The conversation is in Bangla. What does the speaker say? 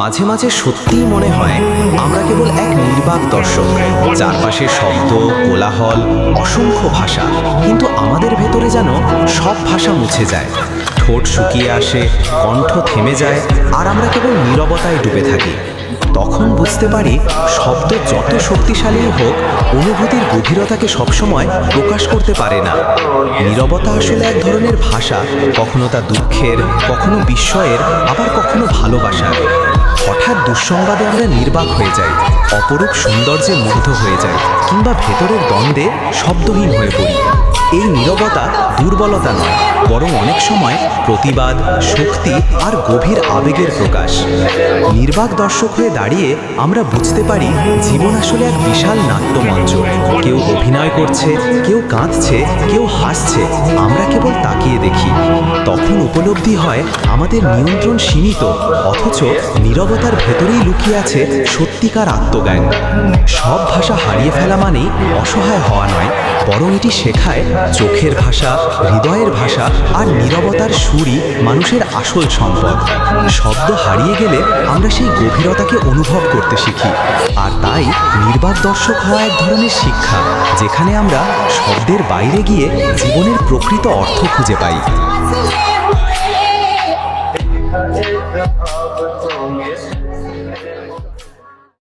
মাঝে মাঝে সত্যিই মনে হয় আমরা কেবল এক নির্বাক দর্শক। চারপাশে শব্দ, কোলাহল, অসংখ্য ভাষা। কিন্তু আমাদের ভেতরে যেন সব ভাষা মুছে যায়। ঠোঁট শুকিয়ে আসে, কণ্ঠ থেমে যায়, আর আমরা কেবল নীরবতায় ডুবে থাকি। তখন বুঝতে পারি শব্দ যত শক্তিশালী হোক, অনুভূতির গভীরতাকে সবসময় প্রকাশ করতে পারে না। নীরবতা আসলে এক ধরনের ভাষা, কখনো তা দুঃখের, কখনো বিস্ময়ের, আবার কখনো ভালোবাসার। হঠাৎ দুঃসংবাদে আমরা নির্বাক হয়ে যাই অপরূপ সৌন্দর্যে মুগ্ধ হয়ে যাই কিংবা ভেতরের দ্বন্দ্বে শব্দহীন হয়ে পড়ি। এই নীরবতা দুর্বলতা নয়, বরং অনেক সময় প্রতিবাদ, শক্তি আর গভীর আবেগের প্রকাশ। নির্বাক দর্শক হয়ে দাঁড়িয়ে আমরা বুঝতে পারি, জীবন আসলে এক বিশাল নাট্যমঞ্চ। কেউ অভিনয় করছে, কেউ কাঁদছে, কেউ হাসছে, আমরা কেবল তাকিয়ে দেখি। তখন উপলব্ধি হয় আমাদের নিয়ন্ত্রণ সীমিত, অথচ নীরবতার ভেতরেই লুকিয়ে আছে সত্যিকার আত্মজ্ঞান। সব ভাষা হারিয়ে ফেলা মানেই অসহায় হওয়া নয়, বরং এটি শেখায় চোখের ভাষা, হৃদয়ের ভাষা আর নীরবতার সুরই মানুষের আসল সম্পদ। শব্দ হারিয়ে গেলে আমরা সেই গভীরতাকে অনুভব করতে শিখি, আর তাই নির্বাক দর্শক হওয়া এক ধরনের শিক্ষা, যেখানে আমরা শব্দের বাইরে গিয়ে জীবনের প্রকৃত অর্থ খুঁজে পাই। Lots of.